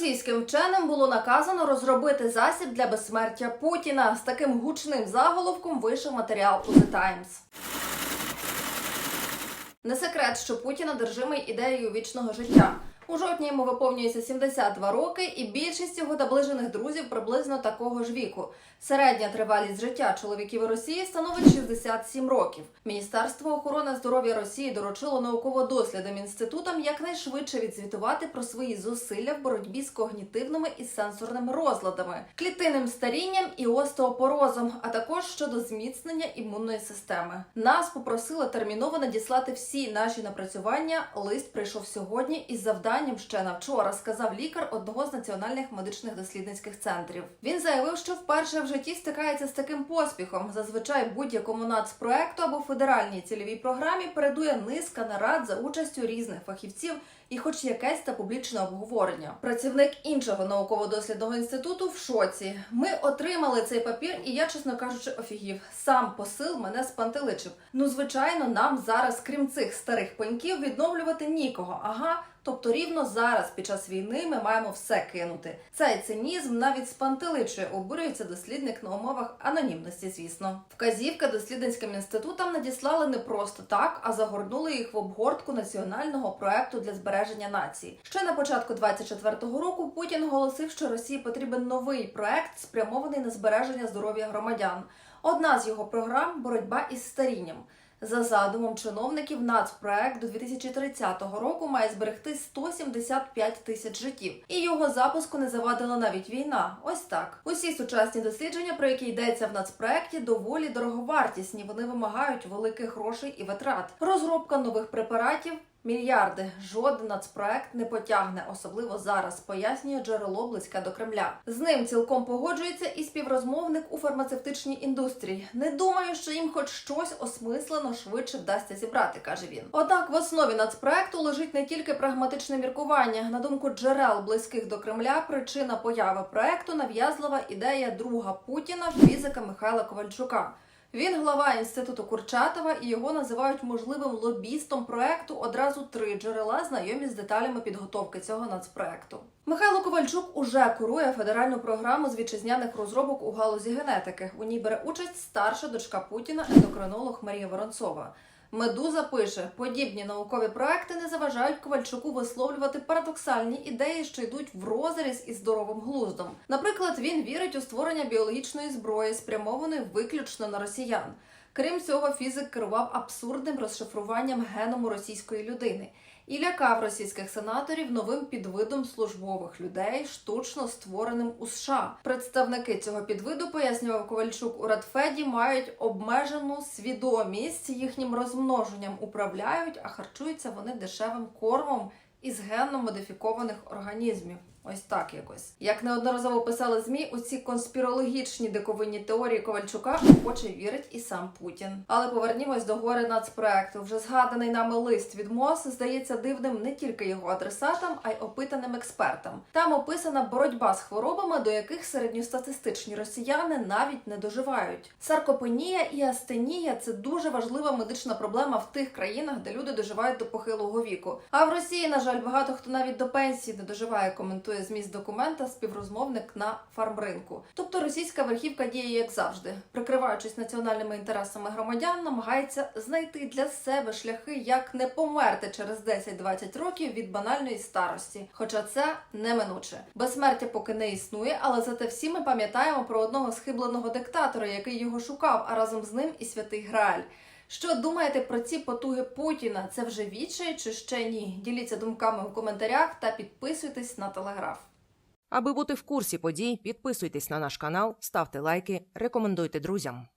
Російським вченим було наказано розробити засіб для безсмертя Путіна. З таким гучним заголовком вийшов матеріал у The Times. Не секрет, що Путін одержимий ідеєю вічного життя. У жовтні йому виповнюється 72 роки, і більшість його наближених друзів приблизно такого ж віку. Середня тривалість життя чоловіків у Росії становить 67 років. Міністерство охорони здоров'я Росії доручило науково-дослідним інститутам якнайшвидше відзвітувати про свої зусилля в боротьбі з когнітивними і сенсорними розладами, клітинним старінням і остеопорозом, а також щодо зміцнення імунної системи. Нас попросили терміново надіслати всі наші напрацювання. Лист прийшов сьогодні із завданням ще на вчора, сказав лікар одного з національних медичних дослідницьких центрів. Він заявив, що вперше в житті стикається з таким поспіхом. Зазвичай будь-якому нацпроекту або федеральній цільовій програмі передує низка нарад за участю різних фахівців і хоч якесь та публічне обговорення. Працівник іншого науково-дослідного інституту в шоці. Ми отримали цей папір, і я, чесно кажучи, офігів. Сам посил мене спантеличив. Ну, звичайно, нам зараз, крім цих старих пеньків, відновлювати нікого. Ага. Тобто рівно зараз, під час війни, ми маємо все кинути. Цей цинізм навіть спантеличує, обурюється дослідник на умовах анонімності, звісно. Вказівки дослідницьким інститутам надіслали не просто так, а загорнули їх в обгортку національного проекту для збереження нації. Ще на початку 24-го року Путін оголосив, що Росії потрібен новий проект, спрямований на збереження здоров'я громадян. Одна з його програм боротьба із старінням. За задумом чиновників, нацпроект до 2030 року має зберегти 175 тисяч життів, і його запуску не завадила навіть війна. Ось так. Усі сучасні дослідження, про які йдеться в нацпроекті, доволі дороговартісні. Вони вимагають великих грошей і витрат. Розробка нових препаратів. Мільярди жоден нацпроект не потягне, особливо зараз, пояснює джерело близьке до Кремля. З ним цілком погоджується і співрозмовник у фармацевтичній індустрії. Не думаю, що їм хоч щось осмислено швидше вдасться зібрати, каже він. Однак в основі нацпроекту лежить не тільки прагматичне міркування. На думку джерел близьких до Кремля, причина появи проекту нав'язлива ідея друга Путіна, фізика Михайла Ковальчука. Він глава інституту Курчатова і його називають можливим лобістом проекту. Одразу три джерела знайомі з деталями підготовки цього нацпроекту. Михайло Ковальчук уже курує федеральну програму з вітчизняних розробок у галузі генетики. У ній бере участь старша дочка Путіна, ендокринолог Марія Воронцова. Медуза пише, подібні наукові проекти не заважають Ковальчуку висловлювати парадоксальні ідеї, що йдуть в розріз із здоровим глуздом. Наприклад, він вірить у створення біологічної зброї, спрямованої виключно на росіян. Крім цього, фізик керував абсурдним розшифруванням геному російської людини і лякав російських сенаторів новим підвидом службових людей, штучно створеним у США. Представники цього підвиду, пояснював Ковальчук у Радфеді, мають обмежену свідомість їхнім розмноженням управляють, а харчуються вони дешевим кормом із генно модифікованих організмів. Ось так якось. Як неодноразово писали ЗМІ, у ці конспірологічні диковинні теорії Ковальчука охоче вірить і сам Путін. Але повернімось до гори нацпроекту. Вже згаданий нами лист від МОЗ здається дивним не тільки його адресатам, а й опитаним експертам. Там описана боротьба з хворобами, до яких середньостатистичні росіяни навіть не доживають. Саркопенія і астенія це дуже важлива медична проблема в тих країнах, де люди доживають до похилого віку. А в Росії, на жаль, багато хто навіть до пенсії не доживає. Коментує зміст документа співрозмовник на фармринку. Тобто російська верхівка діє як завжди, прикриваючись національними інтересами громадян, намагається знайти для себе шляхи, як не померти через 10-20 років від банальної старості. Хоча це неминуче. Безсмертя поки не існує, але зате всі ми пам'ятаємо про одного схибленого диктатора, який його шукав, а разом з ним і святий Грааль. Що думаєте про ці потуги Путіна? Це вже відчай чи ще ні? Діліться думками у коментарях та підписуйтесь на телеграф. Аби бути в курсі подій, підписуйтесь на наш канал, ставте лайки, рекомендуйте друзям.